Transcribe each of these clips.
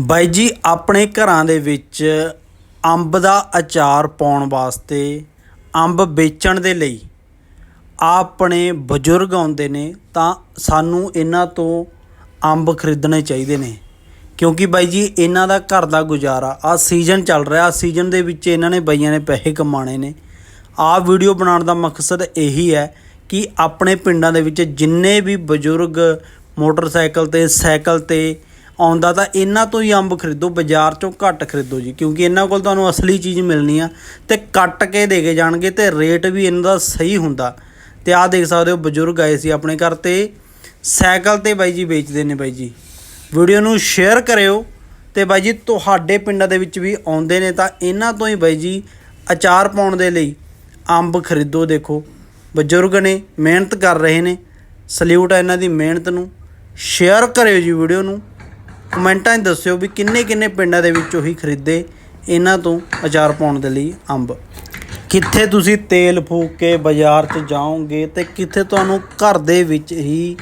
ਬਾਈ ਜੀ, ਆਪਣੇ ਘਰਾਂ ਦੇ ਵਿੱਚ ਅੰਬ ਦਾ ਅਚਾਰ ਪਾਉਣ ਵਾਸਤੇ ਅੰਬ ਵੇਚਣ ਦੇ ਲਈ ਆਪਣੇ ਬਜ਼ੁਰਗ ਆਉਂਦੇ ਨੇ, ਤਾਂ ਸਾਨੂੰ ਇਹਨਾਂ ਤੋਂ ਅੰਬ ਖਰੀਦਣੇ ਚਾਹੀਦੇ ਨੇ। ਕਿਉਂਕਿ ਬਾਈ ਜੀ, ਇਹਨਾਂ ਦਾ ਘਰ ਦਾ ਗੁਜ਼ਾਰਾ, ਆ ਸੀਜ਼ਨ ਚੱਲ ਰਿਹਾ ਸੀਜ਼ਨ ਦੇ ਵਿੱਚ ਇਹਨਾਂ ਨੇ ਬਾਈਆਂ ਨੇ ਪੈਸੇ ਕਮਾਣੇ ਨੇ। ਆਹ ਵੀਡੀਓ ਬਣਾਉਣ ਦਾ ਮਕਸਦ ਇਹੀ ਹੈ ਕਿ ਆਪਣੇ ਪਿੰਡਾਂ ਦੇ ਵਿੱਚ ਜਿੰਨੇ ਵੀ ਬਜ਼ੁਰਗ ਮੋਟਰਸਾਈਕਲ ਤੇ, ਸਾਈਕਲ ਤੇ ਆਉਂਦਾ ਤਾਂ ਇਹਨਾਂ ਤੋਂ ਹੀ ਅੰਬ ਖਰੀਦੋ, ਬਾਜ਼ਾਰ ਚੋਂ ਘੱਟ ਖਰੀਦੋ ਜੀ, ਕਿਉਂਕਿ ਇਹਨਾਂ ਕੋਲ ਤੁਹਾਨੂੰ ਅਸਲੀ ਚੀਜ਼ ਮਿਲਣੀ ਆ ਤੇ ਕੱਟ ਕੇ ਦੇ ਕੇ ਜਾਣਗੇ ਤੇ ਰੇਟ ਵੀ ਇਹਨਾਂ ਦਾ ਸਹੀ ਹੁੰਦਾ। ਤੇ ਆਹ ਦੇਖ ਸਕਦੇ ਹੋ ਬਜ਼ੁਰਗ ਆਏ ਸੀ ਆਪਣੇ ਘਰ ਤੇ, ਸਾਈਕਲ ਤੇ ਬਾਈ ਜੀ ਵੇਚਦੇ ਨੇ ਬਾਈ ਜੀ। ਵੀਡੀਓ ਨੂੰ ਸ਼ੇਅਰ ਕਰਿਓ ਤੇ ਬਾਈ ਜੀ ਤੁਹਾਡੇ ਪਿੰਡਾਂ ਦੇ ਵਿੱਚ ਵੀ ਆਉਂਦੇ ਨੇ ਤਾਂ ਇਹਨਾਂ ਤੋਂ ਹੀ ਬਾਈ ਜੀ ਅਚਾਰ ਪਾਉਣ ਦੇ ਲਈ ਅੰਬ ਖਰੀਦੋ ਦੇਖੋ। ਬਜ਼ੁਰਗ ਨੇ ਮਿਹਨਤ ਕਰ ਰਹੇ ਨੇ ਸਲੂਟ ਹੈ ਇਹਨਾਂ ਦੀ ਮਿਹਨਤ ਨੂੰ। ਸ਼ੇਅਰ ਕਰਿਓ ਜੀ ਵੀਡੀਓ ਨੂੰ। ਕਮੈਂਟਾਂ 'ਚ ਦੱਸਿਓ ਵੀ ਕਿੰਨੇ ਕਿੰਨੇ ਪਿੰਡਾਂ ਦੇ ਵਿੱਚੋਂ ਹੀ ਖਰੀਦੇ ਇਹਨਾਂ ਤੋਂ ਅਚਾਰ ਪਾਉਣ ਦੇ ਲਈ ਅੰਬ। ਕਿੱਥੇ ਤੁਸੀਂ ਤੇਲ ਫੂਕ ਕੇ ਬਾਜ਼ਾਰ 'ਚ ਜਾਓਗੇ ਤੇ ਕਿੱਥੇ ਤੁਹਾਨੂੰ ਘਰ ਦੇ ਵਿੱਚ ਹੀ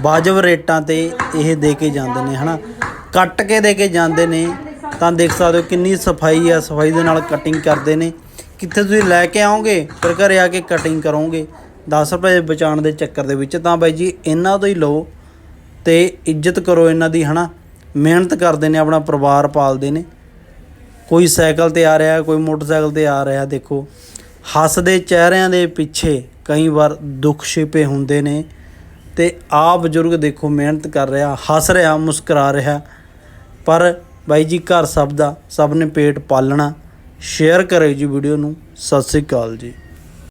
ਵਾਜਬ ਰੇਟਾਂ ਤੇ ਇਹ ਦੇ ਕੇ ਜਾਂਦੇ ਨੇ, ਹਨਾ? ਕੱਟ ਕੇ ਦੇ ਕੇ ਜਾਂਦੇ ਨੇ, ਤਾਂ ਦੇਖ ਸਕਦੇ ਹੋ ਕਿੰਨੀ ਸਫ਼ਾਈ ਆ, ਸਫ਼ਾਈ ਦੇ ਨਾਲ ਕਟਿੰਗ ਕਰਦੇ ਨੇ। ਕਿੱਥੇ ਤੁਸੀਂ ਲੈ ਕੇ ਆਓਗੇ, ਫਿਰ ਘਰੇ ਆ ਕੇ ਕਟਿੰਗ ਕਰੋਗੇ 10 ਰੁਪਏ ਬਚਾਉਣ ਦੇ ਚੱਕਰ ਦੇ ਵਿੱਚ, ਤਾਂ ਬਾਈ ਜੀ, ਇਹਨਾਂ ਤੋਂ ਹੀ ਲਓ ਤੇ ਇੱਜ਼ਤ ਕਰੋ ਇਹਨਾਂ ਦੀ, ਹਨਾ? ਮਿਹਨਤ ਕਰਦੇ ਨੇ, ਆਪਣਾ ਪਰਿਵਾਰ ਪਾਲਦੇ ਨੇ। ਕੋਈ ਸਾਈਕਲ ਤੇ ਆ ਰਿਹਾ, ਕੋਈ ਮੋਟਰਸਾਈਕਲ ਤੇ ਆ ਰਿਹਾ, ਦੇਖੋ। ਹੱਸਦੇ ਚਿਹਰਿਆਂ ਦੇ ਪਿੱਛੇ ਕਈ ਵਾਰ ਦੁੱਖ ਛਿਪੇ ਹੁੰਦੇ ਨੇ ਤੇ ਆ ਬਜ਼ੁਰਗ ਦੇਖੋ ਮਿਹਨਤ ਕਰ ਰਿਹਾ, ਹੱਸ ਰਿਹਾ, ਮੁਸਕਰਾ ਰਿਹਾ। ਪਰ ਬਾਈ ਜੀ, ਘਰ ਸਭ ਦਾ, ਸਭ ਨੇ ਪੇਟ ਪਾਲਣਾ। ਸ਼ੇਅਰ ਕਰਿਓ ਜੀ ਵੀਡੀਓ ਨੂੰ। ਸਤਿ ਸ੍ਰੀ ਅਕਾਲ ਜੀ।